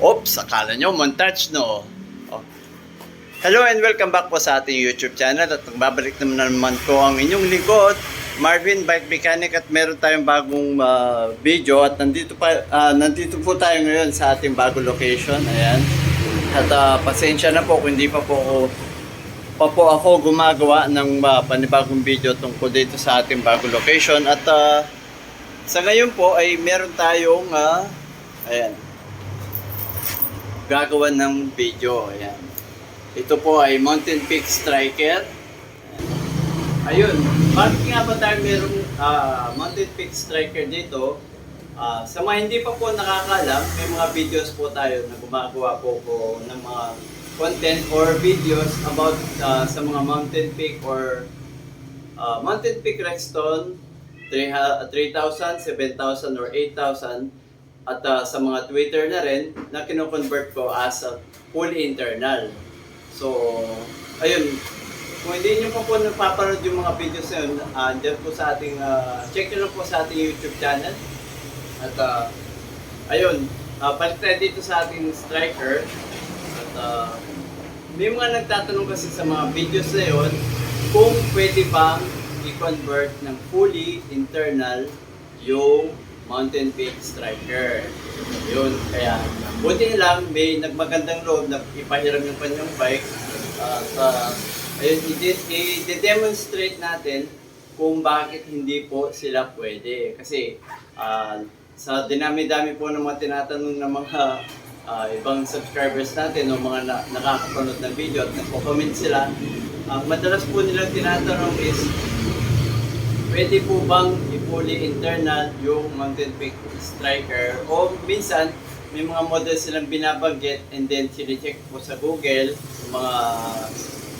Oops, akala nyo, montage no. Oh. Hello and welcome back po sa ating YouTube channel at magbabalik naman naman po ang inyong lingkod, Marvin Bike Mechanic at meron tayong bagong ah, video at nandito pa ah, nandito po tayo ngayon sa ating bagong location. Ayan. At ah, pasensya na po kung hindi pa po pa po ako gumagawa ng ah, panibagong video tungkol dito sa ating bagong location at ah, sa ngayon po ay meron tayong ah, ayan gagawa ng video. Ayan. Ito po ay Mountain Peak Striker. Ayun. Bakit nga ba tayo merong ah, Mountain Peak Striker dito? Ah, sa mga hindi pa po nakakalam, may mga videos po tayo na gumagawa po po ng mga content or videos about ah, sa mga Mountain Peak or ah, Mountain Peak Rexton 3,000, 7,000 or 8,000 at ah, sa mga Twitter na rin na kino-convert ko as a fully internal. So, ayun, kung hindi nyo pa po napapanood yung mga videos na yun, ah, dyan po sa ating, ah, check nyo po sa ating YouTube channel. At ah, ayun, uh, balik tayo dito sa ating striker. At ah, may mga nagtatanong kasi sa mga videos na yun kung pwede bang i-convert ng fully internal yung Mountain Peak Striker. Yun, kaya buti lang may nagmagandang loob na ipahiram yung kanyang bike at uh, ayun, i-demonstrate natin kung bakit hindi po sila pwede. Kasi ah, sa dinami-dami po ng mga tinatanong ng mga ah, ibang subscribers natin o mga na- nakakapanood ng video at nagko-comment sila, ang madalas po nilang tinatanong is pwede po bang i-fully internal yung Mountain Peak Striker? O minsan may mga model silang binabanggit and then sine-check po sa Google yung mga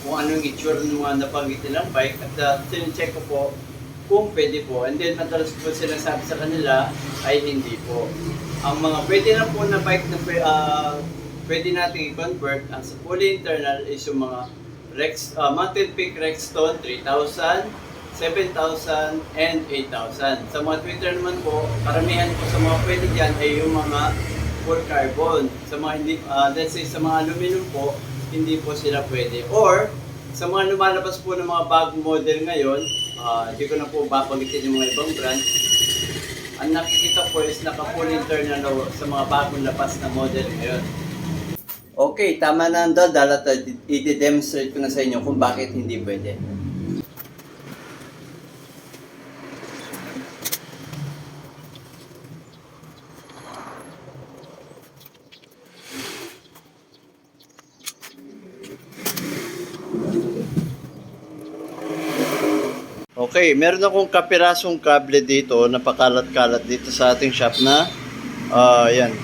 kung anong itsura ng mga nabanggit nilang bike at uh, sine-check ko po kung pwede po. And then madalas po sila sabi sa kanila ay hindi po. Ang mga pwede na po na bike na ah, pwede natin i-convert ang sa fully internal is yung mga Rex, ah, Mountain Peak Rexton 3000 7,000 and 8,000. Sa mga Twitter naman po, karamihan po sa mga pwede dyan ay yung mga full carbon. Sa mga hindi, ah, let's say sa mga aluminum po, hindi po sila pwede. Or, sa mga lumalabas po ng mga bagong model ngayon, ah, hindi ko na po babagitin yung mga ibang brand, ang nakikita po is naka-full internal sa mga bagong labas na model ngayon. Okay, tama na ang dal at i-demonstrate ko na sa inyo kung bakit hindi pwede. Okay, meron akong kapirasong kable dito, napakalat-kalat dito sa ating shop na ah yan,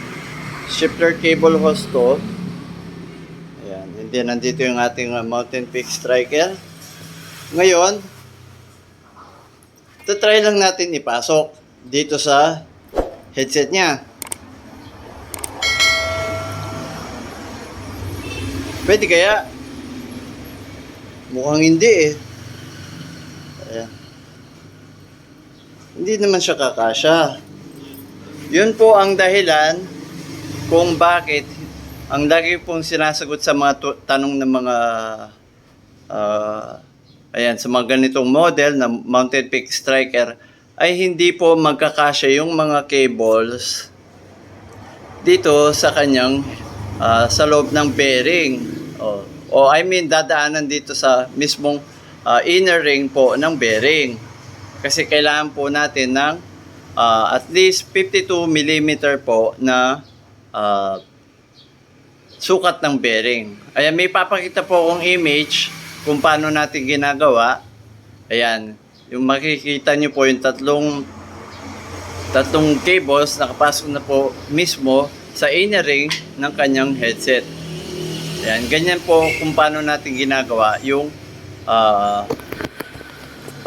shifter cable hose to. Ayan, hindi nandito yung ating ah, Mountain Peak Striker. Ngayon, try lang natin ipasok dito sa headset niya. Pwede kaya? Mukhang hindi eh. Hindi naman siya kakasya. Yun po ang dahilan kung bakit ang lagi pong sinasagot sa mga tanong ng mga ah, ayan, sa mga ganitong model na Mountain Peak Striker ay hindi po magkakasya yung mga cables dito sa kanyang ah, sa loob ng bearing. O, o I mean dadaanan dito sa mismong ah, inner ring po ng bearing. Kasi kailangan po natin ng ah, at least 52 mm po na ah, sukat ng bearing. Ayan, may papakita po akong image kung paano natin ginagawa. Ayan, yung makikita nyo po yung tatlong tatlong cables nakapasok na po mismo sa inner ring ng kanyang headset. Ayan, ganyan po kung paano natin ginagawa yung ah,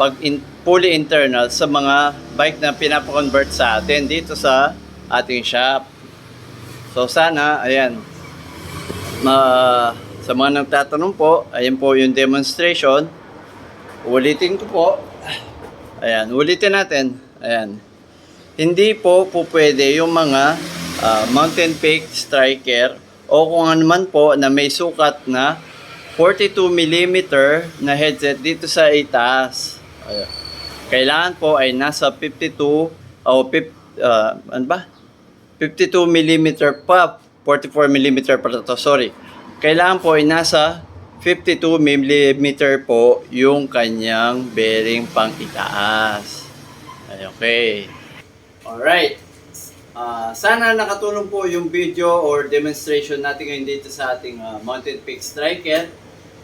pag in, fully internal sa mga bike na pinapakonvert sa atin dito sa ating shop. So sana, ayan, ma, sa mga nagtatanong po, ayan po yung demonstration. Ulitin ko po. Ayan, ulitin natin. Ayan. Hindi po po pwede yung mga ah, Mountain Peak Striker o kung ano man po na may sukat na 42 mm na headset dito sa itaas. Kailangan po ay nasa 52 o pip, ah, ano ba? 52 mm pa, 44 mm pa to, sorry. Kailangan po ay nasa 52 mm po yung kanyang bearing pang itaas. Ay, okay. Alright. Ah, sana nakatulong po yung video or demonstration natin ngayon dito sa ating ah, Mountain Peak Striker.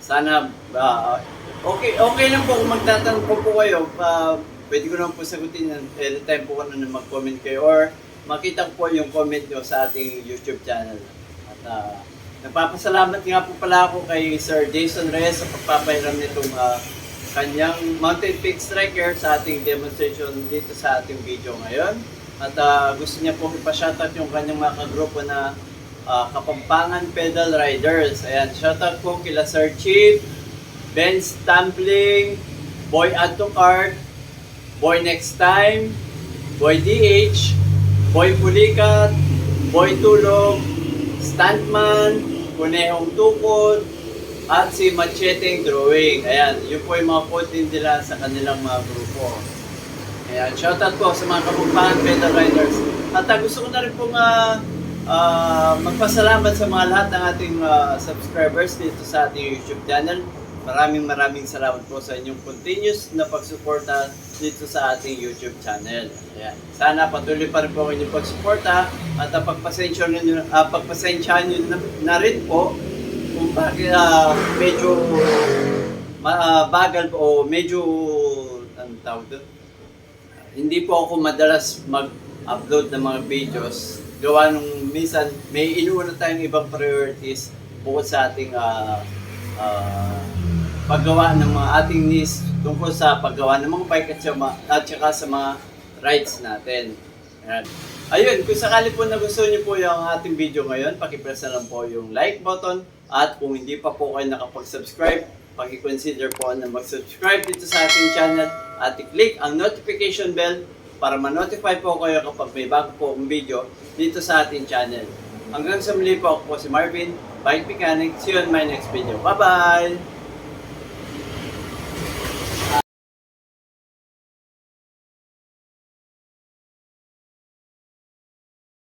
Sana ah, okay okay lang po kung magtatanong po po kayo. Ah, pwede ko naman po sagutin yan anytime po ano na mag-comment kayo or makita ko po yung comment nyo sa ating YouTube channel. At ah, nagpapasalamat nga po pala ako kay Sir Jason Reyes sa pagpapahiram nitong ah, kanyang Mountain Peak Striker sa ating demonstration dito sa ating video ngayon. At ah, gusto niya po ipashoutout yung kanyang mga kagrupo na ah, Kapampangan Pedal Riders. Ayan, shoutout po kila Sir Chief, Ben Stampling, Boy Add to Cart, Boy Next Time, Boy DH, Boy Pulikat, Boy Tulog, Stuntman, Kunehong Tukod, at si Macheteng Drawing. Ayan, yun po yung mga din nila sa kanilang mga grupo. Ayan, shoutout po sa mga kapumpangan pedal riders. At ah, gusto ko na rin pong ah, ah, magpasalamat sa mga lahat ng ating ah, subscribers dito sa ating YouTube channel. Maraming maraming salamat po sa inyong continuous na pagsuporta dito sa ating YouTube channel. Ayan. Sana patuloy pa rin po ang inyong pagsuporta at uh, pagpasensya nyo, ah, pagpasensyahan nyo na, na rin po kung bakit ah, medyo ah, bagal o medyo anong tawag doon? hindi po ako madalas mag-upload ng mga videos. Gawa nung minsan may inuuna tayong ibang priorities bukod sa ating ah, ah, paggawa ng mga ating needs tungkol sa paggawa ng mga bike at, sa mga, at saka sa mga rides natin. Ayan. Ayun, kung sakali po nagustuhan niyo po yung ating video ngayon, pakipress na lang po yung like button at kung hindi pa po kayo nakapag-subscribe, paki-consider po na mag-subscribe dito sa ating channel at i-click ang notification bell para ma-notify po kayo kapag may bago po ang video dito sa ating channel. Hanggang sa muli po ako po si Marvin, Bike Mechanic. See you on my next video. Bye-bye!